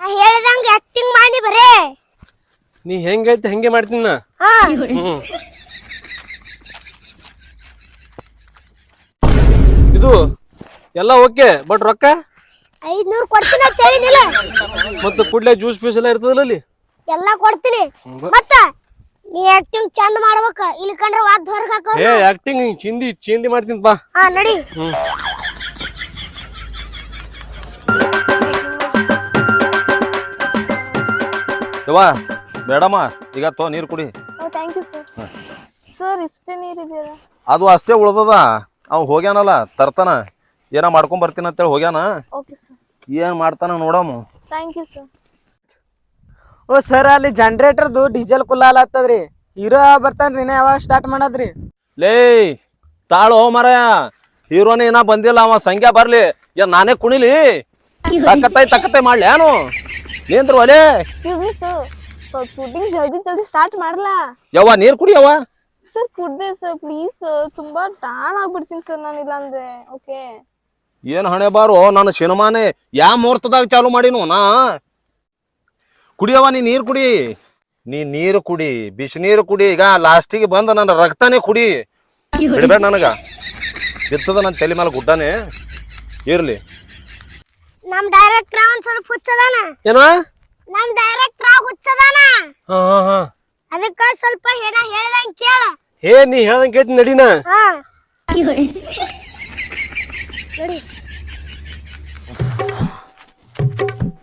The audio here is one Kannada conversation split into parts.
ನಾ ಹೇಳ್ದಂಗ ಆಕ್ಟಿಂಗ್ ಮಾಡಿ ಬರೇ. ನೀ ಹೆಂಗೆ ಹೇಳ್ತಿ ಹಂಗೆ ಮಾಡ್ತೀನಿ ನಾ. ಹಾ. ಹ್ಮ್. ಇದು ಎಲ್ಲ ಓಕೆ ಬಟ್ ರೊಕ್ಕ? ಐದ್ನೂರ್ ಕೊಡ್ತೀನಿ ಅಂತ ಹೇಳಿನಿಲ್ಲ ಮತ್ತು ಕೂಡ್ಲೆ ಜ್ಯೂಸ್ ಫ್ಯೂಸ್ ಎಲ್ಲ ಇರ್ತದಲ್ಲ ಅಲ್ಲಿ? ಎಲ್ಲ ಕೊಡ್ತೀನಿ. ಮತ್ತ ನೀ ಆಕ್ಟಿಂಗ್ ಚಂದ ಮಾಡ್ಬೇಕ. ಇಲ್ಲಿ ಕಂಡ್ರೆ ವಾದ್ ಹೊರಗೆ ಹಾಕೋ ಏ ಆಕ್ಟಿಂಗ್ ಚಿಂದಿ ಚಿಂದಿ ಮಾಡ್ತೀನಿ ಬಾ. ಹಾ ನಡಿ. ಹ್ಮ್. ಯವ್ವ ಬೇಡಮ್ಮ ಈಗ ತೋ ನೀರು ಕುಡಿ. ಥ್ಯಾಂಕ್ ಯು ಸರ್ ಸರ್ ಇಷ್ಟೇ ನೀರಿದೆಯಲ್ಲ ಅದು ಅಷ್ಟೇ ಉಳ್ದದ. ಅವ್ ಹೋಗ್ಯಾನಲ್ಲ ತರ್ತಾನ. ಏನ ಮಾಡ್ಕೊಂಡ್ ಬರ್ತೀನಿ ಅಂತೇಳಿ ಹೋಗ್ಯಾನ. ಓಕೆ ಸರ್ ಏನ್ ಮಾಡ್ತಾನ ನೋಡಮ್ಮ thank you sir oh sir ಅಲ್ಲಿ ಜನ್ರೇಟರ್ದು ಡೀಸೆಲ್ ಕುಲ್ಲ ಆಲತ್ತದ್ರಿ ಹೀರೋ ಬರ್ತಾನ್ರಿ ಇನ್ನ ಯಾವಾಗ ಸ್ಟಾರ್ಟ್ ಮಾಡದ್ರಿ? ಲೇ ತಾಳು ಮರ ಹೀರೋನೇ ಏನ ಬಂದಿಲ್ಲ ಅವ ಸಂಖ್ಯಾ ಬರ್ಲಿ. ಏನ್ ನಾನೇ ಕುಣಿಲಿ. ತಕ್ಕತ್ತೈ ತಕ್ಕತ್ತೈ ಮಾಡ್ಲಿ ಏನು? ನೀಂದ್ರ ಒಲೆ? ಎಕ್ಸ್ಕ್ಯೂಸ್ ಮಿ ಸರ್ ಸ್ವಲ್ಪ ಶೂಟಿಂಗ್ ಜಲ್ದಿ ಜಲ್ದಿ ಸ್ಟಾರ್ಟ್ ಮಾಡಲಾ? ಯವ್ವ ನೀರ್ ಕುಡಿಯವ್ವ ಸರ್ ಕುಡ್ದೆ ಸರ್ ಪ್ಲೀಸ್ ಸರ್ ತುಂಬಾ ಟಾನ್ ಆಗ್ಬಿಡ್ತೀನಿ ಸರ್ ನಾನು ಇಲ್ಲಾಂದ್ರೆ. ಓಕೆ ಏನ್ ಹಣೆ ಬಾರು ನಾನು ಸಿನಿಮಾನೇ ಯಾ ಮುಹೂರ್ತದಾಗ ಚಾಲು ಮಾಡಿನು ನಾ? ಕುಡಿಯವ್ವ ನೀ ನೀರ್ ಕುಡಿ. ನೀ ನೀರು ಕುಡಿ ಬಿಸಿನೀರು ಕುಡಿ. ಈಗ ಲಾಸ್ಟಿಗೆ ಬಂದ ನನ್ನ ರಕ್ತನೇ ಕುಡಿ. ಬಿಡಬೇಡ ನನಗ. ಬಿತ್ತದ ನನ್ನ ತಲೆ ಮೇಲೆ ಗುಡ್ಡನೇ. ಇರ್ಲಿ. ನಮ್ ಡೈರೆಕ್ಟರ್ ಒಂದ್ ಸ್ವಲ್ಪ ಹುಚ್ಚದಾನ. ಏನೋ ನಮ್ ಡೈರೆಕ್ಟರ್ ಹುಚ್ಚದಾನ. ಹಾ ಹಾ ಹಾ. ಅದಕ್ಕ ಸ್ವಲ್ಪ ಏನ ಹೇಳ್ದಂಗ್ ಕೇಳ. ಏ ನೀ ಹೇಳ್ದಂಗೆ ಕೇಳ್ತೀನಿ ನಡಿನ? ಹಾ.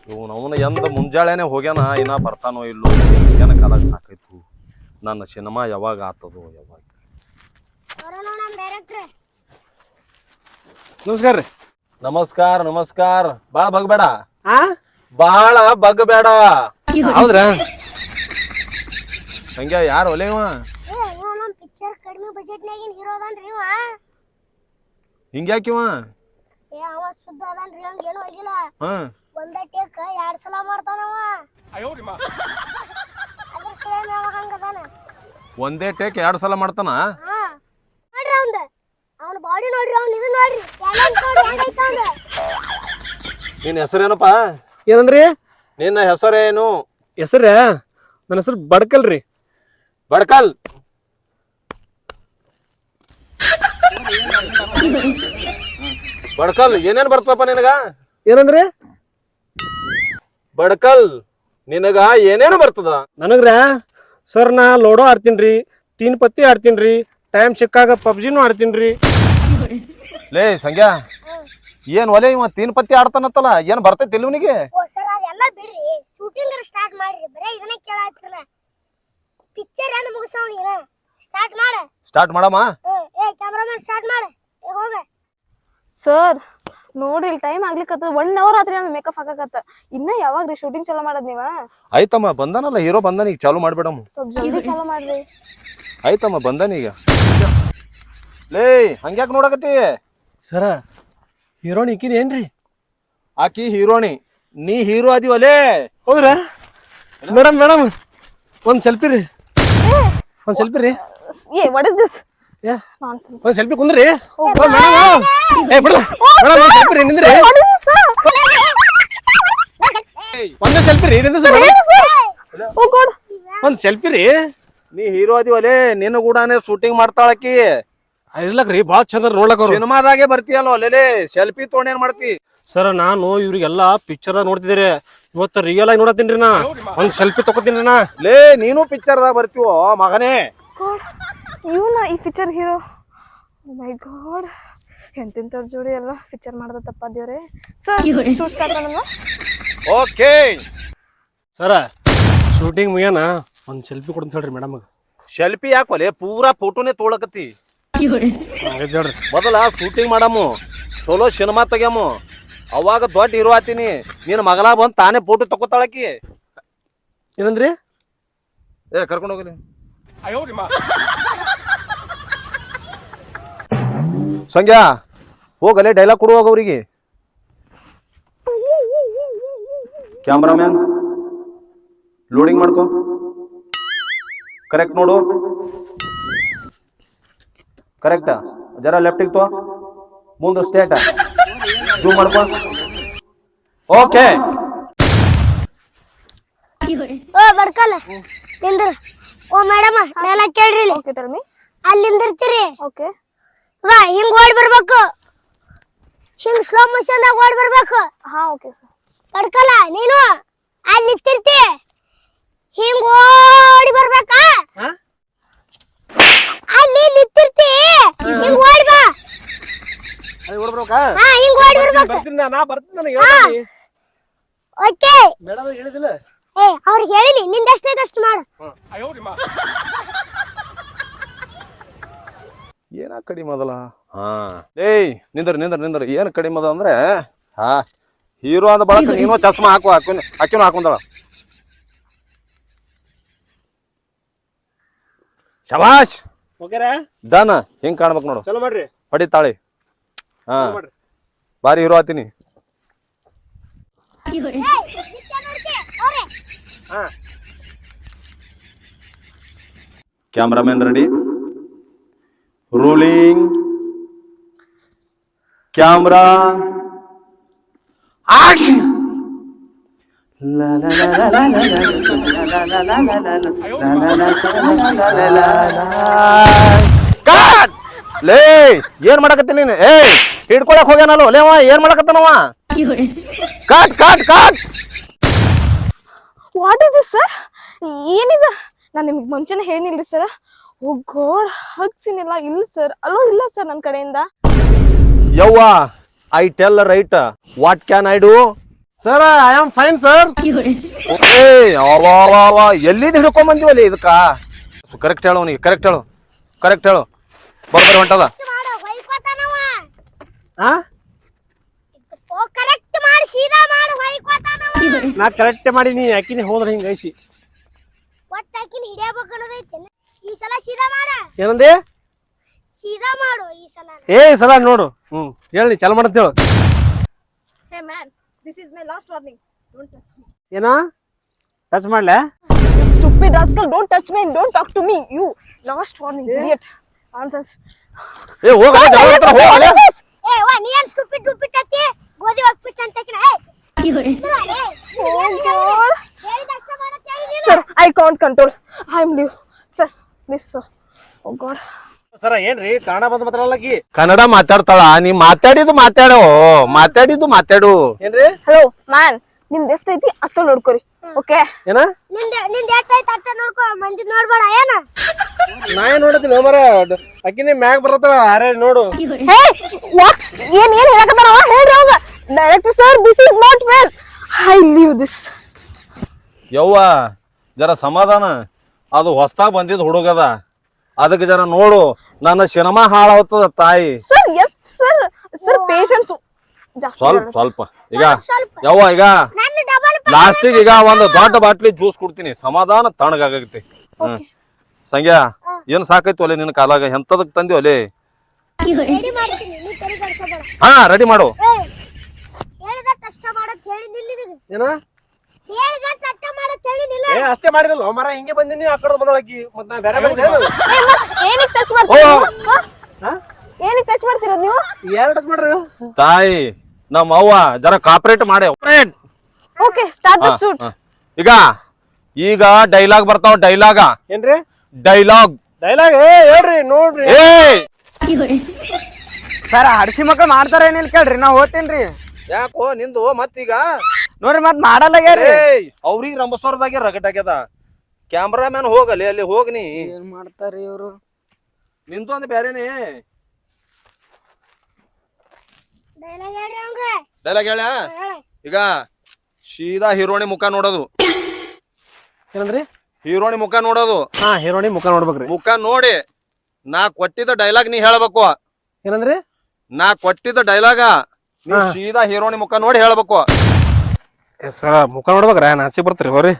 ಇವನು ಅವನ ಎಂದ ಮುಂಜಾಳೆನೆ ಹೋಗ್ಯಾನ ಇನ್ನ ಬರ್ತಾನೋ ಇಲ್ಲೋ ಏನ ಕಾಲಾಗ ಸಾಕಾಯ್ತು. ನನ್ನ ಸಿನಿಮಾ ಯಾವಾಗ ಆತದೋ ಯಾವಾಗ. ಬರೋಣ ನಮ್ ಡೈರೆಕ್ಟರ್ ನಮಸ್ಕಾರ ರೀ. ನಮಸ್ಕಾರ ನಮಸ್ಕಾರ. ಬಾಳ ಬಗ್ಬೇಡ. ಹಾ ಬಾಳ ಬಗ್ಬೇಡ. ಹೌದ್ರ? ಹಂಗೆ ಯಾರು ಒಲೆ ಇವ? ಏ ಇವ ನಮ್ ಪಿಕ್ಚರ್ ಕಡಿಮೆ ಬಜೆಟ್ ನಾಗಿನ್ ಹೀರೋ ಅದಾನ್ರಿ ಇವ. ಹಿಂಗ್ಯಾಕಿವ? ಏ ಅವ ಸುದ್ದ ಅದಾನ್ರಿ ಹಂಗ ಏನು ಆಗಿಲ್ಲ. ಹ. ಒಂದೇ ಟೇಕ್ ಎರಡ್ ಸಲ ಮಾಡ್ತಾನವ ಅದ್ರ ಸಲ ಅವ ಹಂಗ ಅದಾನ. ಒಂದೇ ಟೇಕ್ ಎರಡು ಸಲ ಮಾಡ್ತಾನ? ಹಾ. ನೋಡ್ರಿ ಅವಂದ. ಅವನ ಬಾಡಿ ನೋಡ್ರಿ ಅವ್ನ ಇದು ನೋಡ್ರಿ. ಟ್ಯಾಲೆಂಟ್ ನೋಡ್ರಿ ಹೆಂಗೈತ ಅವಂದ ನಿನ್ನ ಹೆಸರೇನಪ್ಪ ಏನಂದ್ರಿ? ನಿನ್ನ ಹೆಸರೇನು ಹೆಸರ? ನನ್ನ ಹೆಸರು ಬಡ್ಕಲ್ ರೀ. ಬಡ್ಕಲ್. ಬಡ್ಕಲ್ ಏನೇನ್ ಬರ್ತಪ್ಪ ನಿನಗ? ಏನಂದ್ರಿ? ಬಡ್ಕಲ್ ನಿನಗ ಏನೇನು ಬರ್ತದ? ನನಗ್ರ ಸರ್ ನಾ ಲೋಡೋ ಆಡ್ತೀನಿ ರೀ ತೀನ್ ಪತ್ತಿ ಆಡ್ತೀನಿ ರೀ ಟೈಮ್ ಸಿಕ್ಕಾಗ ಪಬ್ಜಿನೂ ಆಡ್ತೀನಿ ರೀ. ಲೇ ಸಂಗ್ಯಾ ಏನ್ ಒಲೆ ಇವ ತೀನ್ ಪತ್ತಿ ಆಡ್ತಾನತ್ತಲ್ಲ ಏನ್ ಬರ್ತೈತಿ ಇಲ್ವನಿಗೆ ಓ ಸರ್ ಅದೆಲ್ಲ ಬಿಡ್ರಿ ಶೂಟಿಂಗ್ ಸ್ಟಾರ್ಟ್ ಮಾಡ್ರಿ ಬರೇ ಇದನ್ನ ಕೇಳಾತಿರಲ್ಲ ಪಿಕ್ಚರ್ ಏನು ಮುಗಿಸೋಣ ಈಗ ಸ್ಟಾರ್ಟ್ ಮಾಡ. ಸ್ಟಾರ್ಟ್ ಮಾಡಮ್ಮ? ಏ ಕ್ಯಾಮ್ರಾಮನ್ ಸ್ಟಾರ್ಟ್ ಮಾಡ. ಏ ಹೋಗ. ಸರ್ ನೋಡ್ರಿ ಟೈಮ್ ಆಗ್ಲಿಕ್ಕತ್ತ ಒನ್ ಅವರ್ ಆದ್ರೆ ನಾನು ಮೇಕಪ್ ಹಾಕಕತ್ತ. ಇನ್ನ ಯಾವಾಗ ರೀ ಶೂಟಿಂಗ್ ಚಾಲೂ ಮಾಡದ್ ನೀವ? ಆಯ್ತಮ್ಮ ಬಂದನಲ್ಲ ಹೀರೋ ಬಂದನ ಈಗ ಚಾಲು ಮಾಡ್ಬೇಡಮ್ಮ. ಸ್ವಲ್ಪ ಜಲ್ದಿ ಚಲೋ ಮಾಡ್ರಿ. ಆಯ್ತಮ್ಮ ಬಂದನ ಈಗ. ಲೇ ಹಂಗ್ಯಾಕ್ ನೋಡಕತ್ತಿ? ಸರ ಹೀರೋಣಿ ಇಕ್ಕಿರಿ ಏನ್ರಿ? ಆಕಿ ಹೀರೋಣಿ ನೀ ಹೀರೋ ಆದಿವಲೇ ಹೌದ್ರಾ? ಮೇಡಮ್ ಮೇಡಮ್ ಒಂದ್ ಸೆಲ್ಫಿ ರೀ. ಒಂದ್ ಸೆಲ್ಫಿ ರೀ. ಏ ವಾಟ್ ಇಸ್ ದಿಸ್ ಏ ನಾನ್ಸೆನ್ಸ್ ಒಂದ್ ಸೆಲ್ಫಿ ಕುಂದ್ರಿ. ಓ, ಮೇಡಮ್ ಏ ಬಿಡ. ಮೇಡಮ್ ಒಂದ್ ಸೆಲ್ಫಿ ರೀ ನಿಂದ್ರಿ. ಒಂದೇ ಸೆಲ್ಫಿ ರೀ ನಿಂದ್ರಿ ಸರ್. ಓ ಗಾಡ್ ಒಂದ್ ಸೆಲ್ಫಿ ರೀ. ನೀ ಹೀರೋ ಅದೀವಲೇ ನಿನ್ನ ಕೂಡ ಶೂಟಿಂಗ್ ಮಾಡ್ತಾಳಕಿ ಇರ್ಲಕ್ ರೀ ಭಾಳ ಚಂದ ನೋಡ್ಲಕ್ ಅವ್ರು. ಸಿನಿಮಾದಾಗೆ ಬರ್ತೀಯಲ್ಲ ಅಲ್ಲೇ ಸೆಲ್ಫಿ ತೊಗೊಂಡ್ ಏನ್ ಮಾಡ್ತಿ? ಸರ್ ನಾನು ಇವ್ರಿಗೆಲ್ಲ ಪಿಕ್ಚರ್ ನೋಡ್ತಿದ್ದೀರಿ. ಇವತ್ತು ರಿಯಲ್ ಆಗಿ ನೋಡತ್ತೀನ್ರಿ ನಾ. ಒಂದ್ ಸೆಲ್ಫಿ ತಗೋತೀನಿ ನಾ. ಲೇ ನೀನು ಪಿಕ್ಚರ್ದಾಗ ಬರ್ತೀವೋ ಮಗನೇ? ಇವನ ಈ ಪಿಕ್ಚರ್ ಹೀರೋ ಮೈ ಗಾಡ್. ಎಂತೆಂಥವ್ರ ಜೋಡಿ ಎಲ್ಲ ಪಿಕ್ಚರ್ ಮಾಡ್ದ ತಪ್ಪ ದೇವ್ರೆ. Sir shoot okay. Sir shooting ಮುಗಿಯನ? ಒಂದ್ ಸೆಲ್ಫಿ ಕೊಡಂತ ಹೇಳ್ರಿ ಮೇಡಮ್ ಸೆಲ್ಫಿ ಯಾಕೋಲೆ ಪೂರಾ ಫೋಟೋನೇ ತೊಗೊಳಕತ್ತಿ ಹೇಳ್ರಿ ಮೊದಲ ಶೂಟಿಂಗ್ ಮಾಡಮು. ಚಲೋ ಸಿನಿಮಾ ತೆಗ್ಯಾಮು. ಅವಾಗ ದೊಡ್ಡ ಹೀರೋ ಆತೀನಿ. ನಿನ್ನ ಮಗಳ ಬಂದ್ ತಾನೇ ಫೋಟೋ ತಗೋತಾಳಕಿ ಏನಂದ್ರಿ? ಏ ಕರ್ಕೊಂಡು ಹೋಗಲಿ ಸಂಗ್ಯಾ ಹೋಗಲೇ ಡೈಲಾಗ್ ಕೊಡು ಹೋಗ ಅವ್ರಿಗೆ. ಕ್ಯಾಮ್ರಾಮ್ಯಾನ್ ಲೋಡಿಂಗ್ ಮಾಡ್ಕೊ. ಕರೆಕ್ಟ್ ನೋಡು. ಕರೆಕ್ಟಾ? ಜರ ಲೆಫ್ಟಿಗೆ ತೋ ಮುಂದೆ ಸ್ಟೇಟ್ ಜೂಮ್ ಮಾಡ್ಕೊ. ಓಕೆ ಓ ಬರ್ಕಲ್ಲ. ನಿಂದ್ರ. ಓ ಮೇಡಮ್ ನೆಲ ಕೇಳ್ರಿ ಇಲ್ಲಿ. ಓಕೆ ಟೆಲ್ ಮಿ ಅಲ್ಲಿ ನಿಂದಿರ್ತೀರಿ ಓಕೆ ವಾ ಹಿಂಗ್ ಓಡ್ ಬರ್ಬೇಕು. ಹಿಂಗ್ ಸ್ಲೋ ಮೋಷನ್ ದಾಗ ಓಡ್ ಬರ್ಬೇಕು. ಹಾ ಓಕೆ ಸರ್ ಬರ್ಕಲ್ಲ ನೀನು? ಅಲ್ಲಿ ನಿಂತಿರ್ತಿ ಹಿಂಗ್ ಓಡಿ ಬರ್ಬೇಕಾ? ಹಾ? ಅಲ್ಲಿ ನಿಂತಿರ್ತಿ. ಹಿಂಗ್ ಓಡಿ ಬಾ. ಅಲ್ಲಿ ಓಡ್ಬರ್ಬೇಕಾ ಹಾ ಹಿಂಗ್ ಓಡಿ ಬರ್ಬೇಕು. ಬರ್ತೀನಿ ನಾ ಬರ್ತೀನಿ ನನಗೆ ಹೇಳಿ ಓಕೆ. ಮೇಡಮ್ ಹೇಳಿದಿಲ್ಲ. ಏ ಅವ್ರಿಗೆ ಹೇಳಿನಿ ನಿಂದ ಅಷ್ಟೇ ಅಷ್ಟು ಮಾಡು ಏನ ಕಡಿಮೆ ಅದಲ್ಲ ಹಾ. ಏಯ್ ನಿಂದ್ರ ನಿಂದ್ರ ನಿಂದ್ರ. ಏನ್ ಕಡಿಮೆ ಅದ ಅಂದ್ರೆ ಹಾ. ಹೀರೋ ಅಂದ ಬಳಕ ನೀನು ಚಸ್ಮಾ ಹಾಕು ಹಾಕೊಂಡ್ ಹಾಕಿನ ಹಾಕೊಂಡಳ. ಶಬಾಷ್! ಓಕೆರಾ ಡನ್ ಹಿಂಗ್ ಕಾಣ್ಬೇಕು ನೋಡು. ಚಲೋ ಮಾಡ್ರಿ. ಹೊಡಿತಾಳಿ ಹಾ. ಚಲೋ ಮಾಡ್ರಿ. ಬಾರಿ ಹೀರೋ ಆತೀನಿ. ಹಾ. Cameraman ready. Rolling. Camera. Action. ಲೇ. ಏನ್ ಮಾಡಕತ್ತಿ ನೀನು? ಏ ಹಿಡ್ಕೊಳಕ್ ಹೋಗ್ಯಾನಲ್ಲ? ಲೇವ ಏನ್ ಮಾಡಕತ್ತನವ cut cut cut what is this sir ಏನಿದ? ನಾನು ನಿಮ್ಗೆ ಮುಂಚೆನೆ ಹೇಳಿಲ್ರಿ ಸರ್ ಓ ಗೋಡ್ ಹಗ್ಸಿನಿಲ್ಲ ಇಲ್ಲ ಸರ್ ಅಲ್ಲೋ ಇಲ್ಲ ಸರ್ ನನ್ನ ಕಡೆಯಿಂದ. ಯವ್ವ I tell right what can I do sir I am fine sir ಎಲ್ಲಿಂದ ಹಿಡ್ಕೊಂಡ್ ಬಂದಿವಲ್ಲಿ ಇದಕ್ಕ? ಕರೆಕ್ಟ್ ಹೇಳು ನೀ ಕರೆಕ್ಟ್ ಹೇಳು ಕರೆಕ್ಟ್ ಹೇಳು. ಬರ್ಬರ್ ಹೊಂಟದ. ಮಾಡು ಹೊಯ್ಕೋತಾನವ ಹಾ ಓ ಕರೆಕ್ಟ್ ಮಾಡಿ ನಾ ಕರೆಕ್ಟ್ ಮಾಡೀನಿ ಯಾಕಿನಿ ಹೋದ್ರೆ ಹಿಂಗ ಐಸಿ ಒತ್ತಾಕಿನ ಹಿಡಿಯಬೇಕು ಅನ್ನೋದೈತೆ. ಈ ಸಲ ಸೀದಾ ಮಾಡ. ಏನಂದೆ? ಸೀದಾ ಮಾಡು ಈ ಸಲ. ಏ ಈ ಸಲ ನೋಡು. ಹ್ಮ್ ಹೇಳಿ ಚಲ ಮಾಡಂತ ಹೇಳು. Hey man this is my last warning don't touch me ಏನೋ? ಟಚ್ ಮಾಡ್ಲಾ? Stupid rascal don't touch me don't talk to me you last warning idiot answers ಏ ಹೋಗ ಏ ವಾ ನೀ ಏನ್ ಸ್ಟುಪಿಡ್ ಟುಪಿಟ್ ಅತ್ತಿ? ಗೋಧಿ ಹೋಗ್ಬಿಟ್ಟು ಅಂತ ಮಾಡತ್ತೆ ಹೇಳಿದಿಲ್ಲ sir I can't control I am leave sir please sir oh god sir ಏನ್ರಿ? ಕನ್ನಡ ಬಂದ್ ಮಾತಾಡಲ್ಲಕಿ ಕನ್ನಡ ಮಾತಾಡ್ತಾಳ. ನೀ ಮಾತಾಡಿದ್ದು ಮಾತಾಡೋ. ಮಾತಾಡಿದ್ದು ಮಾತಾಡು. ಏನ್ರಿ? ಹಲೋ ಮ್ಯಾನ್ ನಿಮ್ದು ಎಷ್ಟೈತಿ ಅಷ್ಟು ನೋಡ್ಕೊರಿ. ಓಕೆ. ಏನ? ನಿಂದ ನಿಂದ ಎಷ್ಟೈತೆ ಅಟ್ಟ ನೋಡ್ಕೊ ಮಂದಿ ನೋಡ್ಬೇಡ ಏನ? ನಾ ಏನ್ ನೋಡತ್ತೀನಿ ಮರ ಅಕ್ಕಿನಿ ಮ್ಯಾಗ ಬರತ್ತಳ ಅರೆ ನೋಡು. ಹೇ ವಾಟ್ ಏನ್ ಏನ್ ಹೇಳಕತ್ತಾನವ ಹೇಳ್ರಿ ಅವಾಗ. Director sir this is not well I leave this ಯವ್ವ ಜರ ಸಮಾಧಾನ. ಅದು ಹೊಸ್ತಾಗ ಬಂದಿದ್ ಹುಡುಗದ. ಅದಕ್ಕೆ ಜರ ನೋಡು ನನ್ನ ಸಿನಿಮಾ ಹಾಳಾಗ್ತದ ತಾಯಿ. ಸರ್ ಎಷ್ಟ್ ಸರ್ ಸರ್ ಪೇಷನ್ಸ್ ಜಾಸ್ತಿ ಸ್ವಲ್ಪ ಸ್ವಲ್ಪ. ಈಗ. ಯವ್ವ ಈಗ. ಲಾಸ್ಟಿಗೆ ಈಗ ಒಂದು ದೊಡ್ಡ ಬಾಟ್ಲಿ ಜ್ಯೂಸ್ ಕೊಡ್ತೀನಿ. ಸಮಾಧಾನ ತಣ್ಣಗಾಗೈತಿ. ಹ್ಮ್. ಸಂಗ್ಯಾ ಏನ್ ಸಾಕೈತಿ ಒಲೆ ನಿನ್ನ ಕಾಲಾಗ? ಎಂತದಕ್ ತಂದಿ ಒಲೆ? ಕೆಡಿಸ್ಕೋಬೇಡ. ಹಾ ರೆಡಿ ಮಾಡು. ಏ ಅಷ್ಟ ಮಾಡಿದಲ್ಲ ಮರ ಹಿಂಗೆ ಬಂದಿನಿ ಆ ಕಡೆ ಬದಲಾಕಿ ಮತ್ ನಾ ಬೇರೆ ಬಂದಿನಿ ಏನು? ಏ, ಮತ್ತ್ ಟಚ್ ಮಾಡ್ತೀರಾ ಓ. ನೀವು? ಹಾ? ಏನಕ್ ಟಚ್ ಮಾಡ್ತಿರೋದು ನೀವು? ಯಾರ್ ಟಚ್ ಮಾಡ್ರಿ? ತಾಯಿ ನಮ್ಮ ಅವ್ವ ಜರ ಕಾಪರೇಟ್ ಮಾಡಿ. ಓಕೆ ಸ್ಟಾರ್ಟ್ ದ ಶೂಟ್ ಈಗ ಈಗ ಡೈಲಾಗ್ ಬರ್ತಾವ ಡೈಲಾಗ ಏನ್ರಿ? ಡೈಲಾಗ್ ಡೈಲಾಗ್ ಏ ಹೇಳ್ರಿ ನೋಡ್ರಿ. ಏ! ಸರ್ ಹಡಸಿ ಮಕ್ಕ ಮಾಡ್ತಾರ ಏನಿಲ್ಲ ಕೇಳ್ರಿ ನಾ ಓದ್ತೇನ್ರಿ ಯಾಕೋ ನಿಂದು ಮತ್ತೀಗ? ನೋಡ್ರಿ ಮತ್ ಮಾಡಲ್ಲ ಏಯ್ ಅವ್ರಿಗೆ ರಂಬಸೋರ್ದಾಗೆ ರಗಟ್ ಆಗ್ಯದ. ಕ್ಯಾಮ್ರಾಮ್ಯಾನ್ ಹೋಗಲಿ ಅಲ್ಲಿ ಹೋಗ್ನಿ ಏನ್ ಮಾಡ್ತಾರಿ ಇವ್ರು? ನಿಂದು ಅಂದ್ ಬೇರೆನೇ ಡೈಲಾಗ್ ಹೇಳ ಈಗ ಸೀದಾ ಹೀರೋಣಿ ಮುಖ ನೋಡೋದು. ಏನಂದ್ರಿ? ಹೀರೋಣಿ ಮುಖ ನೋಡೋದು. ಹಾ ಹೀರೋಣಿ ಮುಖ ನೋಡ್ಬೇಕ್ರಿ. ಮುಖ ನೋಡಿ ನಾ ಕೊಟ್ಟಿದ್ದ ಡೈಲಾಗ್ ನೀ ಹೇಳ್ಬೇಕು. ಏನಂದ್ರಿ? ನಾ ಕೊಟ್ಟಿದ್ದ ಡೈಲಾಗ ನೀ. ಸೀದಾ ಹೀರೋಣಿ ಮುಖ ನೋಡಿ ಹೇಳ್ಬೇಕು. ಏ ಸರ ಮುಖ ನೋಡ್ಬೇಕ್ರ? ನಾಚಿ ಬರ್ತೀರಿ ಹೋರಿ.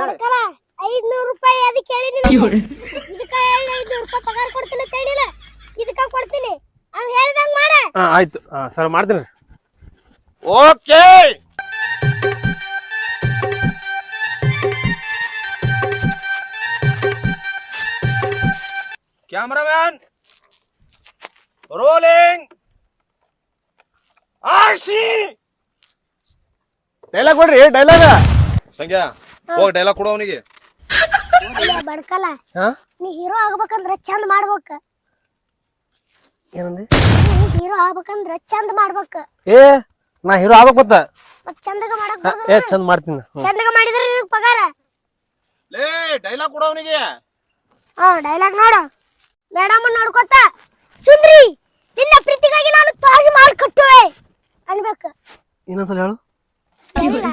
ಬಡ್ಕಲ ಐದ್ನೂರು ರೂಪಾಯಿ ಅದಕ್ಕೆ ಹೇಳಿ ನಿನಗೆ ಇದಕ್ಕ ಹೇಳಿ ಐದ್ನೂರು ರೂಪಾಯಿ ಪಗಾರ ಕೊಡ್ತೀನಿ ಅಂತ ಹೇಳಿಲ್ಲ. ಇದಕ್ಕ ಕೊಡ್ತೀನಿ. ಅವ್ ಹೇಳ್ದಂಗ್ ಮಾಡ. ಹಾ ಆಯ್ತು. ಹಾ ಸರ್ ಮಾಡ್ತೀನಿ. ಓಕೆ. ಕ್ಯಾಮ್ರಾಮ್ಯಾನ್ ರೋಲಿಂಗ್ ಆಶಿ ಡೈಲಾಗ್ ಕೊಡ್ರಿ ಡೈಲಾಗ. ಸಂಗ್ಯಾ ಹೋಗ್ ಡೈಲಾಗ್ ಕೊಡು ಅವನಿಗೆ. ಬಡ್ಕಲ್ಲ. ಹಾ? ನೀ ಹೀರೋ ಆಗ್ಬೇಕಂದ್ರ ಚಂದ ಮಾಡ್ಬೇಕ. ಏನಂದಿ? ನೀ ಹೀರೋ ಆಗ್ಬೇಕಂದ್ರ ಚಂದ ಮಾಡ್ಬೇಕ. ಏ ನಾ ಹೀರೋ ಆಗ್ಬೇಕು ಮತ್ತ. ಮತ್ ಚಂದಗ ಮಾಡಕ್ ಏ. ಚಂದ ಮಾಡ್ತೀನಿ ಹ್ಮ್. ಚಂದಗ ಮಾಡಿದ್ರೆ ನಿನಗ್ ಪಗಾರ? ಲೇ ಡೈಲಾಗ್ ಕೊಡು ಅವನಿಗೆ. ಹಾ ಡೈಲಾಗ್ ನೋಡು. ಮೇಡಮ್ ನೋಡ್ಕೊತ ಸುಂದ್ರಿ ನಿನ್ನ ಪ್ರೀತಿಗಾಗಿ ನಾನು ತಾಜ್ ಮಹಲ್ ಕಟ್ಟುವೆ ಅನ್ಬೇಕು. ಇನ್ನೊಂದ್ಸಲ ಹೇಳು. ಕೇಳಿಲ್ಲ.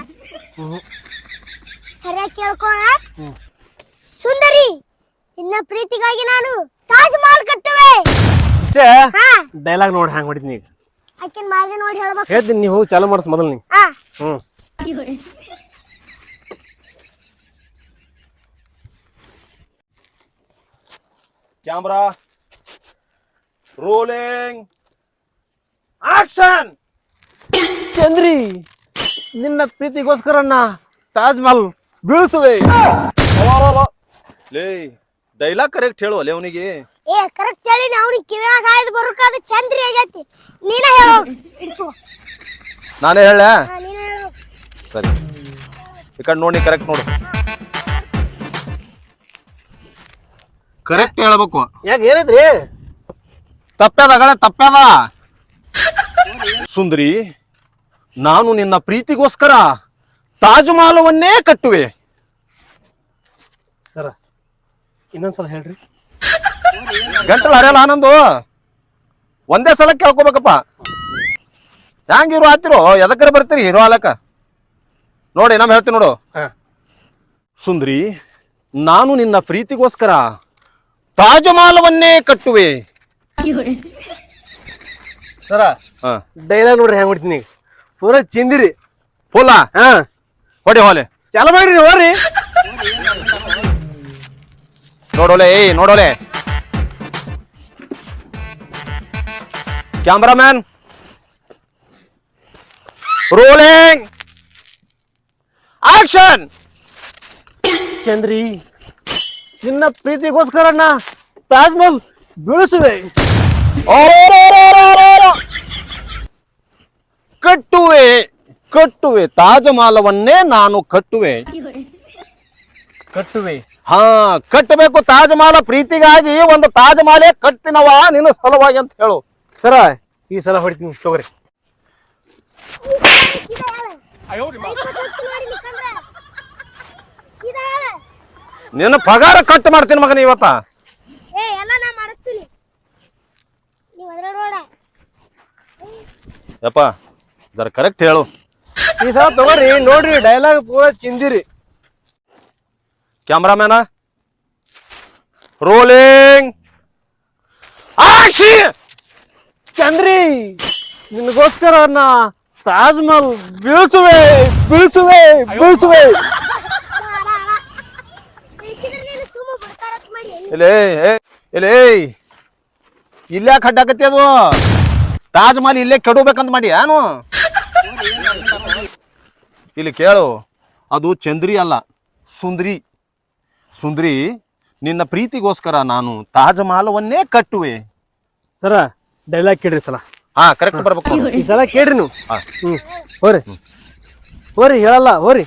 ಸರಿಯಾಗಿ ಕೇಳ್ಕೋ ಸುಂದರಿ ನಿನ್ನ ಪ್ರೀತಿಗಾಗಿ ನಾನು ತಾಜ್ ಮಹಲ್ ಕಟ್ಟುವೆ ಇಷ್ಟೇ? ಹಾ. ಡೈಲಾಗ್ ನೋಡಿ ಹ್ಯಾಂಗ್ ಹೊಡಿತೀನಿ ಈಗ. ಆಕಿನ್ ಮಾರ್ಗ ನೋಡಿ ಹೇಳ್ಬೇಕು. ಹೇಳ್ತೀನಿ ನೀವು ಚಾಲು ಮಾಡಿಸ್ ಮೊದಲು ನೀ ಹಾ ಹ್ಮ್. ಕ್ಯಾಮ್ರಾ. ರೋಲಿಂಗ್. ಆಕ್ಷನ್. ಚಂದ್ರಿ ನಿನ್ನ ಪ್ರೀತಿಗೋಸ್ಕರ ನಾ ತಾಜ್ ಮಹಲ್ ಬೀಳಿಸುವೆ ಲೇ ಡೈಲಾಗ್ ಕರೆಕ್ಟ್ ಹೇಳು ಅಲ್ಲೇ ಅವನಿಗೆ. ಏ ಕರೆಕ್ಟ್ ಹೇಳಿ ಅವ್ನಿಗೆ ಕಿವ್ಯಾಗ ಹಾಯ್ದು ಅದು ಚಂದ್ರಿ ಆಗೈತಿ. ನೀನ ಹೇಳೋ. ಇಡ್ತು ನಾನೇ ಹೇಳ ಹಾ ನೀನ ಹೇಳು. ಸರಿ. ಈ ಕಡೆ ನೋಡಿ ಕರೆಕ್ಟ್ ನೋಡು. ಕರೆಕ್ಟ್ ಹೇಳ್ಬೇಕು. ಯಾಕೆ ಏನಿದ್ರಿ ತಪ್ಪದ ಅಗಳ ತಪ್ಪದ. ಸುಂದರಿ ನಾನು ನಿನ್ನ ಪ್ರೀತಿಗೋಸ್ಕರ ತಾಜ್ ಮಹಲವನ್ನೇ ಕಟ್ಟುವೆ. ಸರ ಇನ್ನೊಂದ್ಸಲ ಹೇಳ್ರಿ. ಗಂಟಲು ಹರಿಯಲ್ಲ ಆನಂದು? ಒಂದೇ ಸಲ ಕೇಳ್ಕೊಬೇಕಪ್ಪ. ಹ್ಯಾಂಗ ಇರೋ ಆತಿರು? ಎದಕ್ಕರ ಬರ್ತೀರಿ ಹೀರೋ ಆಲಕ? ನೋಡಿ ನಮ್ಮ ಹೇಳ್ತೀನಿ ನೋಡು. ಸುಂದ್ರಿ ನಾನು ನಿನ್ನ ಪ್ರೀತಿಗೋಸ್ಕರ ತಾಜಮಹಲವನ್ನೇ ಕಟ್ಟುವೆ. ಸರ ಹಾ. ಡೈಲಾಗ್ ನೋಡ್ರಿ ಹೆಂಗ್ ಬಿಡ್ತೀನಿ ಪೂರ ಚಿಂದಿರಿ. ಪೋಲ? ಹಾ. ಹೊಡಿ ಹೋಲೆ. ಚಲ ಮಾಡ್ರಿ ಹೋರಿ ನೋಡೋಲೆ ಏಯ್ ನೋಡೋಲೆ. ಕ್ಯಾಮ್ರಾಮ್ಯಾನ್ ರೋಲಿಂಗ್ ಆಕ್ಷನ್ ಚಂದ್ರಿ ನಿನ್ನ ಪ್ರೀತಿಗೋಸ್ಕರ ನಾ ತಾಜ್ ಮಹಲ್ ಬೀಳಿಸುವೆ ಕಟ್ಟುವೆ ಕಟ್ಟುವೆ ತಾಜಮಹಲವನ್ನೇ ನಾನು ಕಟ್ಟುವೆ. ಕಟ್ಟುವೆ. ಹಾ ಕಟ್ಟಬೇಕು ತಾಜಮಹಲ ಪ್ರೀತಿಗಾಗಿ ಒಂದು ತಾಜಮಹಲೇ ಕಟ್ಟಿನವ ನಿನ್ನ ಸಲುವಾಗಿ ಅಂತ ಹೇಳು. ಸರ ಈ ಸಲ ಹೊಡಿತೀನಿ ತಗೋರಿ. ನಿನ್ನ ಪಗಾರ ಕಟ್ ಮಾಡ್ತೀನಿ ಮಗನ ಇವತ್ತ. ಏ ಎಲ್ಲ ನಾ ಮಾಡಿಸ್ತೀನಿ. ನೀವು ಅದ್ರ ನೋಡ. ಯಪ್ಪ ಜರ ಕರೆಕ್ಟ್ ಹೇಳು. ಈ ಸಲ ತಗೋರಿ ನೋಡ್ರಿ ಡೈಲಾಗ್ ಪೂರ ಚಿಂದಿರಿ. ಕ್ಯಾಮ್ರಾಮ್ಯಾನ ರೋಲಿಂಗ್ ಆಕ್ಷನ್ ಚಂದ್ರಿ ನಿನಗೋಸ್ಕರ ನಾ ತಾಜ್ ಮಹಲ್ ಬೀಳ್ಸುವೆ ಬೀಳ್ಸುವೆ ಬೀಳ್ಸುವೆ. ಇಲ್ಲೇ ಏ ಇಲ್ಲೇ ಇಲ್ಲೇ ಕಡ್ಡಾಕತ್ತಿ ಅದು. ತಾಜ್ ಮಹಲ್ ಇಲ್ಲೇ ಕೆಡಬೇಕಂತ ಮಾಡಿ ಏನು? ಇಲ್ಲಿ ಕೇಳು ಅದು ಚಂದ್ರಿ ಅಲ್ಲ ಸುಂದ್ರಿ. ಸುಂದ್ರಿ ನಿನ್ನ ಪ್ರೀತಿಗೋಸ್ಕರ ನಾನು ತಾಜ್ ಮಹಲವನ್ನೇ ಕಟ್ಟುವೆ. ಸರ ಡೈಲಾಗ್ ಕೇಳ್ರಿ ಸಲ. ಹಾ ಕರೆಕ್ಟ್ ಬರ್ಬೇಕು. ಈ ಸಲ ಕೇಳ್ರಿ ನೀವು. ಹಾ. ಹ್ಮ್. ಹೋರಿ. ಹೋರಿ ಹೇಳಲ್ಲ ಹೋರಿ.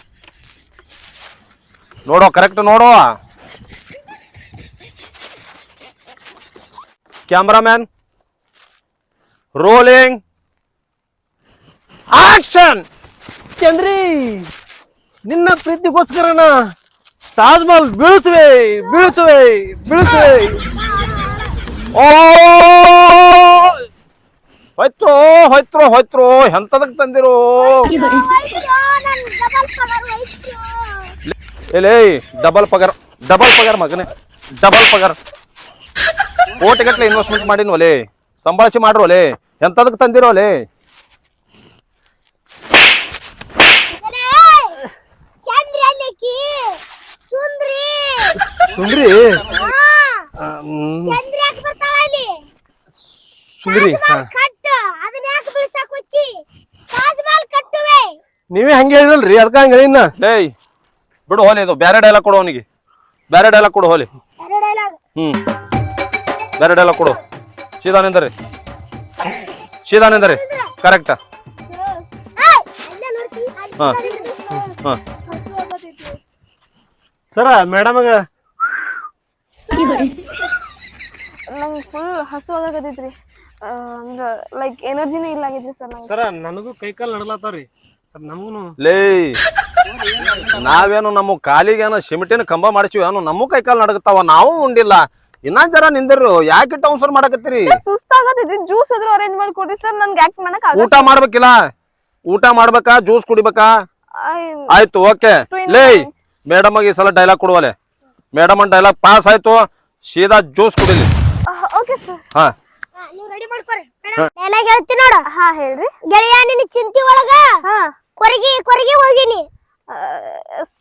ನೋಡೋ ಕರೆಕ್ಟ್ ನೋಡೋ ಕ್ಯಾಮ್ರಾಮ್ಯಾನ್ ರೋಲಿಂಗ್ ಆಕ್ಷನ್ ಚಂದ್ರಿ ನಿನ್ನ ಪ್ರೀತಿಗೋಸ್ಕರ ನಾ ತಾಜ್ ಮಹಲ್ ಬೀಳಿಸುವೆ ಬೀಳಿಸುವೆ ಬೀಳಿಸುವೆ. ಓ! ಹೋಯ್ತ್ರು ಹೋಯ್ತ್ರು ಎಂತದಕ್ ತಂದಿರೋ? ಎಲೇ ಡಬಲ್ ಪಗಾರ ಡಬಲ್ ಪಗಾರ ಮಗನೇ ಡಬಲ್ ಪಗಾರ. ಕೋಟಿಗಟ್ಲೆ ಇನ್ವೆಸ್ಟ್ಮೆಂಟ್ ಮಾಡಿನ ಒಲೆ ಸಂಭಾಳಿಸಿ ಮಾಡ್ರು ಒಲೆ ಎಂತದಕ್ ತಂದಿರೋ ಒಲೆ ಸುಂದ್ರಿ? ಸುಂದ್ರಿ ಹಾ ಆ, ಹ್ಮ್, ಚಂದ್ರಿ ಯಾಕೆ ಬರ್ತಾಳ ಅಲ್ಲಿ ಸುಂದ್ರಿ ಹಾ ಕಟ್ಟು ಅದನ್ನ ಯಾಕೆ ಬೀಳ್ಸಕ್ ತಾಜ್ಮಹಲ್ ತಾಜ್ ಮಹಲ್ ಕಟ್ಟುವೆ. ನೀವೇ ಹಂಗೆ ಹೇಳಿರಲ್ರಿ ಅದಕ್ಕೆ ಹಂಗೆ ಹೇಳಿನ ಏಯ್ ಬಿಡು ಹೋಲಿ ಇದು ಬೇರೆ ಡೈಲಾಗ್ ಕೊಡು ಅವನಿಗೆ. ಬೇರೆ ಡೈಲಾಗ್ ಕೊಡು ಹೋಲಿ. ಡೈಲಾಗ್ ಹ್ಮ್. ಬೇರೆ ಡೈಲಾಗ್ ಕೊಡು. ಸೀದಾ ನಿಂದರಿ. ಸೀದಾ ನಿಂದರಿ. ಕರೆಕ್ಟ್ ಹಾ. ಸರ ಮೇಡಮ್ಗ ನಂಗೆ ಫುಲ್ ಹಸು ಆಗತೈತ್ರಿ ಅಂದ್ರ ಲೈಕ್ ಎನರ್ಜಿನೇ ಇಲ್ಲ ಸರ್ ನಂಗೆ. ಸರ ನನಗೂ ಕೈ ಕಾಲು ನಡಲತ್ತಾವ್ರಿ ಸರ್ ನಮಗೂ ಲೇ ನಾವೇನು ನಮ್ಮ ಕಾಲಿಗೇನು ಸಿಮೆಂಟಿನ ಕಂಬ ಮಾಡ್ತೀವಿ ಏನು ನಮ್ಮ ಕೈ ಕಾಲು ನಡಗತ್ತಾವ ನಾವು ಉಂಡಿಲ್ಲ. ಇನ್ನೊಂದ್ ಜರ ನಿಂದಿರು ಯಾಕೆ ಟೌನ್ಸರ್ ಮಾಡಕತ್ತೀರಿ? ಸರ್ ಸುಸ್ತಾಗತೈತಿ ಜ್ಯೂಸ್ ಆದ್ರೂ ಅರೇಂಜ್ ಮಾಡ್ಕೊಡ್ರಿ ಸರ್ ನನ್ಗೆ ಆಕ್ಟ್ ಮಾಡಕ್ ಊಟ ಮಾಡ್ಬೇಕಿಲ್ಲ? ಊಟ ಮಾಡ್ಬೇಕಾ? ಜ್ಯೂಸ್ ಕುಡಿಬೇಕಾ? ಆಯ್ತು ಓಕೆ. ಲೇ. ಮೇಡಮ್ ಈ ಸಲ ಡೈಲಾಗ್ ಕೊಡುವಲೆ. ಮೇಡಮ್ ಡೈಲಾಗ್ ಪಾಸ್ ಆಯ್ತು. ಸೀದಾ ಜ್ಯೂಸ್ ಕುಡಿಲಿ. ಓಕೆ ಸರ್ ಹಾ. ನೀವು ರೆಡಿ ಮಾಡ್ಕೊರಿ. ಡೈಲಾಗ್ ಹೇಳ್ತೀನಿ ನೋಡು. ಹಾ ಹೇಳ್ರಿ. ಗೆಳೆಯ ನಿನ್ನ ಚಿಂತಿ ಒಳಗ ಹಾ. ಕೊರಗಿ ಕೊರಗಿ ಹೋಗಿನಿ.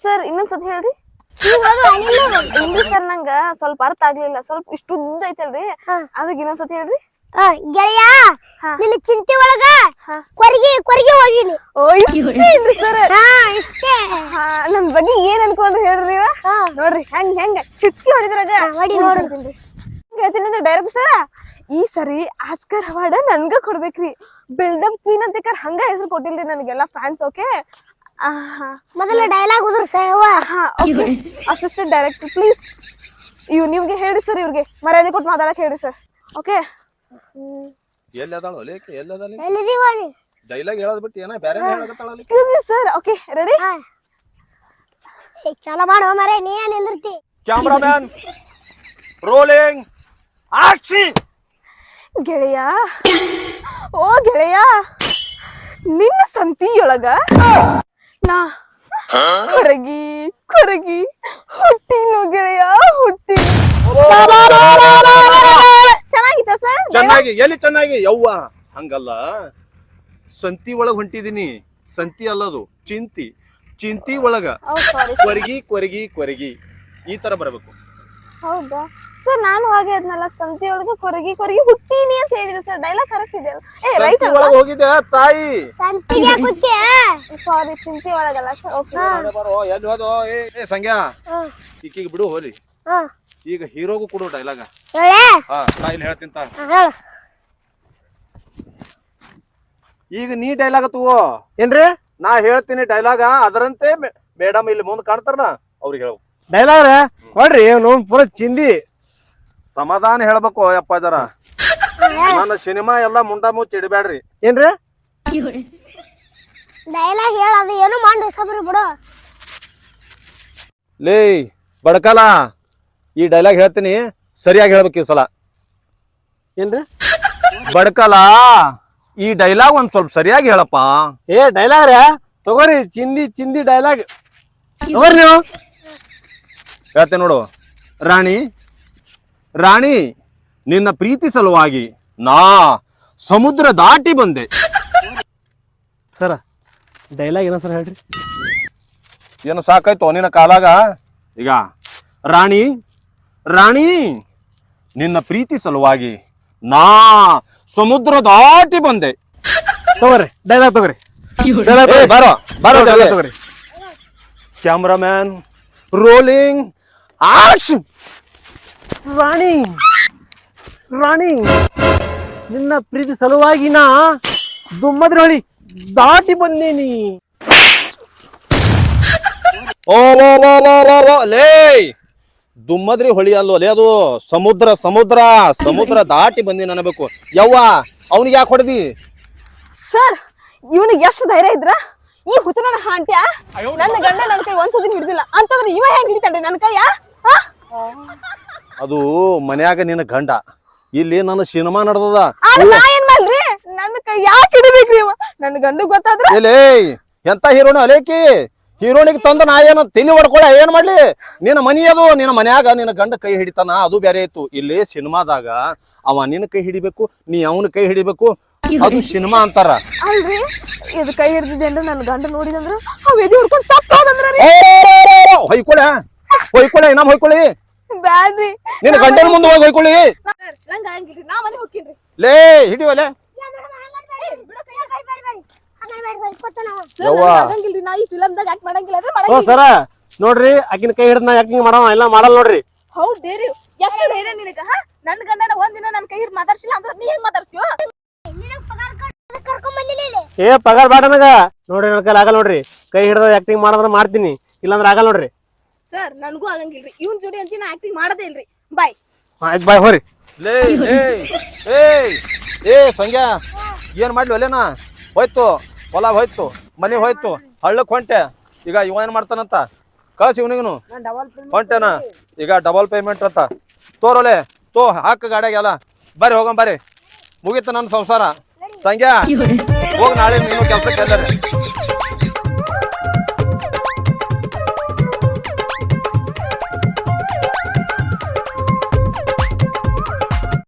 ಸರ್ ಇನ್ನೊಂದ್ಸತಿ ಹೇಳ್ರಿ. ಇಲ್ರಿ ಸರ್ ನಂಗ ಸ್ವಲ್ಪ ಅರ್ಥ ಆಗ್ಲಿಲ್ಲ. ಸ್ವಲ್ಪ ಇಷ್ಟು ಉದ್ದ ಐತಲ್ರಿ. ಅದಕ್ಕೆ ಇನ್ನೊಂದ್ಸತಿ ಹೇಳ್ರಿ. ಹಾ ಗೆಳೆಯ. ನಿನ್ನ ಚಿಂತಿ ಒಳಗ ಹಾ. ಕೊರಗಿ ಕೊರಗಿ ಹೋಗಿನಿ. ಓ ಇಷ್ಟೇ ಏನ್ರಿ ಸರ್. ಇಷ್ಟೇ. ಹಾ ನನ್ ಬಗ್ಗೆ ಏನ್ ಅನ್ಕೊಂಡ್ರಿ ಹೇಳ್ರಿ. ನೋಡ್ರಿ ಹೆಂಗ್ ಹೆಂಗ? ಚಿಟ್ಕಿ ಹೊಡಿದ್ರಾಗ. ಹೇಳ್ತೀನಿ. Direct sir? ಈ ಸರಿ ಆಸ್ಕರ್ ಅವಾರ್ಡ್ ನನ್ಗ ಕೊಡ್ಬೇಕ್ರಿ. ಬಿಲ್ಡಪ್ ಕ್ವೀನ್ ಅಂತ ಕರ್ ಹಂಗ ಹೆಸರು ಕೊಟ್ಟಿಲ್ರಿ ನನಗೆಲ್ಲ ಫ್ಯಾನ್ಸ್ ಓಕೆ ಮೊದಲ ಡೈಲಾಗ್ ಉದ್ರ ಸೇವ ಹಾ ಓಕೆ ಅಸಿಸ್ಟೆಂಟ್ ಡೈರೆಕ್ಟರ್ ಪ್ಲೀಸ್ ಇವ್ ನಿಮ್ಗೆ ಹೇಳಿ ಸರ್ ಇವ್ರಿಗೆ. ಮರ್ಯಾದೆ ಕೊಟ್ಟು ಮಾತಾಡಕ್ ಹೇಳಿ ಸರ್ ಓಕೆ ಎಲ್ಲದಾಳ ಎಲ್ಲದಾಳ ಎಲ್ಲಿದೀವ ನೀ ಡೈಲಾಗ್ ಹೇಳೋದ್ ಬಿಟ್ಟು ಏನ ಬೇರೆ ಹೇಳಕತ್ತಾಳ excuse me sir okay ready ಚಲೋ ಮಾಡೋ ಮರೆ ನೀ ಏನ್ ನಿಂದಿರ್ತಿ? ಕ್ಯಾಮ್ರಾಮ್ಯಾನ್ ರೋಲಿಂಗ್ ಆಕ್ಷನ್ ಗೆಳೆಯ. ಓ ಗೆಳೆಯ ನಿನ್ನ ಸಂತಿಯೊಳಗ ನಾ ಕೊರಗಿ ಕೊರಗಿ ಹುಟ್ಟಿನು ಗೆಳೆಯ ಹುಟ್ಟಿ. ಚೆನ್ನಾಗಿತ್ತ ಸರ್? ಚೆನ್ನಾಗಿ ಎಲ್ಲಿ ಚೆನ್ನಾಗಿ? ಯವ್ವ. ಹಂಗಲ್ಲ. ಸಂತಿ ಒಳಗ್ ಹೊಂಟಿದೀನಿ. ಸಂತಿ ಅಲ್ಲದು ಚಿಂತಿ. ಚಿಂತಿ ಒಳಗ. ಕೊರಗಿ ಕೊರಗಿ ಕೊರಗಿ. ಈ ತರ ಬರಬೇಕು. ಹೌದಾ? ಸರ್ ನಾನು ಹಾಗೆ ಅದ್ನಲ್ಲ ಒಳಗೆ ಕೊರಗಿ ಕೊರಗಿ ಹುಟ್ಟೀನಿ ಅಂತ ಹೇಳಿದೆ ಸರ್. ಡೈಲಾಗ್ ಕರೆಕ್ಟ್ ಇದೆಯಲ್ಲ? ಏ ರೈಟ್ ಸಂತಿ ಒಳಗ್ ಹೋಗಿದ್ದೆ ತಾಯಿ? ಸಂತಿಗೆ ಕುಕ್ಕೆ ಸಾರಿ ಚಿಂತೆ ಒಳಗಲ್ಲ ಸರ್. ಓಕೆ ಬರೋ ಎಲ್ಲಿ ಹೋದೋ? ಏ ಏ ಸಂಗ್ಯಾ ಹ್ಮ್. ಈಕಿಗೆ ಬಿಡು ಹೋಲಿ. ಹಾ. ಈಗ ಹೀರೋಗೂ ಕೊಡು ಡೈಲಾಗ ಹಾ ನಾ ಇಲ್ಲಿ ಹೇಳ್ತೀನಿ ತಾ. ಈಗ ನೀ ಡೈಲಾಗ್ ತಗೋ. ಏನ್ರಿ? ನಾ ಹೇಳ್ತೀನಿ ಡೈಲಾಗ ಅದರಂತೆ ಮೇಡಮ್ ಇಲ್ಲಿ ಮುಂದೆ ಕಾಣ್ತಾರ ಅವ್ರಿಗೆ ಹೇಳು. ಡೈಲಾಗ್ ಕೊಡ್ರಿ ನೋಡ್ರಿ ನಾವು ಪೂರ ಚಿಂದಿ. ಸಮಾಧಾನ ಹೇಳ್ಬೇಕು ಯಪ್ಪ ಜರ. ನನ್ನ ಸಿನಿಮಾ ಎಲ್ಲ ಮುಂಡ ಮುಚ್ಚಿ ಇಡಬೇಡ್ರಿ ಏನ್ರಿ? ಡೈಲಾಗ್ ಹೇಳ ಅದು ಏನು ಮಾಡಿ ಸಬ್ರಿ ಬಿಡು. ಲೇ ಬಡ್ಕಲ ಈ ಡೈಲಾಗ್ ಹೇಳ್ತೀನಿ ಸರಿಯಾಗಿ ಹೇಳ್ಬೇಕು ಈ ಸಲ. ಏನ್ರಿ? ಬಡ್ಕಲ ಈ ಡೈಲಾಗ್ ಒಂದ್ ಸ್ವಲ್ಪ ಸರಿಯಾಗಿ ಹೇಳಪ್ಪ. ಏ ಡೈಲಾಗ್ ರೀ ತಗೋರಿ ಚಿಂದಿ ಚಿಂದಿ ಡೈಲಾಗ್. ತಗೋರಿ ನೀವು. ಹೇಳ್ತೇನೆ ನೋಡು. ರಾಣಿ ರಾಣಿ ನಿನ್ನ ಪ್ರೀತಿ ಸಲುವಾಗಿ ನಾ ಸಮುದ್ರ ದಾಟಿ ಬಂದೆ. ಸರ ಡೈಲಾಗ್ ಏನೋ ಸರ್ ಹೇಳ್ರಿ. ಏನು ಸಾಕಾಯ್ತು? ನಿನ್ನ ಕಾಲಾಗ? ಈಗ ರಾಣಿ ರಾಣಿ ನಿನ್ನ ಪ್ರೀತಿ ಸಲುವಾಗಿ ನಾ ಸಮುದ್ರ ದಾಟಿ ಬಂದೆ. ತಗೋರಿ ಡೈಲಾಗ್ ತಗೋರಿ. ಡೈಲಾಗ್ ಬರೋ ಬಾರೋ ಬಾರೋ. ಡೈಲಾಗ್ ತಗೋರಿ. Cameraman rolling action Rani! Rani! ನಿನ್ನ ಪ್ರೀತಿ ಸಲುವಾಗಿ ನಾ ದುಮ್ಮದ್ರಿ ಹೊಳಿ ದಾಟಿ ಬಂದೇನಿ. ಓ ಲೇ! ದುಮ್ಮದ್ರಿ ಹೊಳಿ ಅಲ್ಲೋ ಲೇ ಅದು ಸಮುದ್ರ ಸಮುದ್ರ ಸಮುದ್ರ ದಾಟಿ ಬಂದಿ ಅನ್ನಬೇಕು. ಯವ್ವ ಅವನಿಗೆ ಯಾಕೆ ಹೊಡೆದಿ? ಸರ್ ಇವನಿಗೆ ಎಷ್ಟು ಧೈರ್ಯ ಇದ್ರ? ಈ ಹುತನ ಹಾಂಟ್ಯ? ನನ್ನ ಗಂಡ ನನ್ನ ಕೈ ಒಂದ್ಸತಿ ಹಿಡಿದಿಲ್ಲ. ಅಂತಂದ್ರೆ ಇವ ಹೆಂಗ್ ಹಿಡಿತಾನ್ರಿ ನನ್ನ ಕೈಯ? ಅದು ಮನ್ಯಾಗ ನಿನ್ನ ಗಂಡ. ಇಲ್ಲಿ ನನ್ನ ಸಿನಿಮಾ ನಡೆದದ. ಏನ್ ಮಾಡ್ರಿ ನನ್ನ ಕೈ ಯಾಕೆ ಹಿಡಿಬೇಕ್ರಿ ಇವ ನನ್ನ ಗಂಡ ಗೊತ್ತಾದ್ರ? ಎಲೇ ಎಂತ ಹೀರೋಣ ಅಲೇಕಿ? ಹೀರೋನಿಗೆ ತಂದ ನಾ ಏನ ತಲೆ ಹೊಡ್ಕೊಳ ಏನ್ ಮಾಡ್ಲಿ? ನಿನ್ನ ಮನಿ ಅದು ನಿನ್ನ ಮನ್ಯಾಗ ನಿನ್ನ ಗಂಡ ಕೈ ಹಿಡಿತಾನ ಅದು ಬೇರೆ ಇತ್ತು. ಇಲ್ಲಿ ಸಿನಿಮಾದಾಗ ಅವ ನಿನ್ನ ಕೈ ಹಿಡಿಬೇಕು ನೀ ಅವನ ಕೈ ಹಿಡಿಬೇಕು ಅದು ಸಿನಿಮಾ ಅಂತಾರ. ಅಲ್ರಿ ಇದು ಕೈ ಹಿಡ್ದಿದ್ದೇನ್ರಿ ನನ್ನ ಗಂಡ ನೋಡಿದಂದ್ರ ಅವ್ ಎದಿ ಹುಡ್ಕೊಂಡ್ ಸತ್ ಹೋದಂದ್ರ ರೀ ಓ, ಹೊಯ್ಕೊಳೆ. ಹೊಯ್ಕೊಳೆ ನಮ್ ಹೋಯ್ಕೊಳ್ಳಿ ಬ್ಯಾಡ್ರಿ. ನಿನ್ನ ಗಂಡನ ಮುಂದೆ ಹೋಗಿ ಹೋಯ್ಕೊಳ್ಳಿ ನಂಗ ಹಂಗಿಲ್ರಿ ನಾ ಮನೆ ಹೋಗ್ತೀನಿ. ಲೇ ಹಿಡಿವಲೆ ಆಗಂಗಿಲ್ರಿ ನಾ ಈ ಫಿಲಮ್ದಾಗ ಆಕ್ಟ್ ಮಾಡಂಗಿಲ್ಲ? ಅಂದ್ರೆ ಓ ಮಾಡಂಗಿಲ್ಲ ಸರ ನೋಡ್ರಿ ಆಕಿನ ಕೈ ಹಿಡಿದ್ ನಾ ಯಾಕೆ ಮಾಡೋ ಎಲ್ಲ ಮಾಡಲ್ಲ ನೋಡ್ರಿ. ಹೌದ್ ಡೇರಿ. ಯಾಕೆ ನಿನಗ ಹಾ? ನನ್ನ ಗಂಡನ ಒಂದಿನ ನನ್ನ ಕೈ ಹಿಡ್ದು ಮಾತಾಡ್ಸಿಲ್ಲ ಅಂದ್ರೆ ನೀ ಹೆಂಗ್ ಮಾತಾಡ್ತೀವ ಏ ಪಗಾರ ಬೇಡ ನನಗ. ನೋಡ್ರಿ ನನ್ನ ಕೈಲಿ ಆಗಲ್ಲ ನೋಡ್ರಿ. ಕೈ ಹಿಡ್ದ ಆಕ್ಟಿಂಗ್ ಮಾಡೋದ್ರ ಮಾಡ್ತೀನಿ. ಇಲ್ಲಾಂದ್ರ ಆಗಲ್ಲ ನೋಡ್ರಿ. ಸರ್ ನನಗೂ ಆಗಂಗಿಲ್ರಿ ಇವನ್ ಜೋಡಿ ಅಂತ ನಾ ಆಕ್ಟಿಂಗ್ ಮಾಡದೇ ಇಲ್ರಿ. ಬಾಯ್ ಆಯ್ತು ಬಾಯ್ ಹೋರಿ. ಲೇ ಏಯ್ ಏಯ್ ಏ ಸಂಗ್ಯಾ ಏನ್ ಮಾಡ್ಲಿ ಒಲೆನಾ? ಹೋಯ್ತು ಹೊಲ ಹೋಯ್ತು ಮನೆ ಹೋಯ್ತು ಹಳ್ಳಕ್ ಹೊಂಟೆ. ಈಗ ಇವ ಏನ್ ಮಾಡ್ತಾನಂತ? ಕಳ್ಸಿ ಇವನಿಗನು. ಹೊಂಟೆನ? ಈಗ ಡಬಲ್ ಪೇಮೆಂಟ್ ಅಂತ. ತೋರೋಲೆ ತೋ ಹಾಕ ಗಾಡಿಯಾಗೆಲ್ಲ ಬರ್ರಿ ಹೋಗಂ ಬರ್ರಿ. ಮುಗಿತ ನನ್ನ ಸಂಸಾರ. ಸಂಗ್ಯಾ ಹೋಗಿ ನಾಳೆ ನೀನು ಕೆಲ್ಸಕ್ಕೆ ಎಲ್ಲರಿ.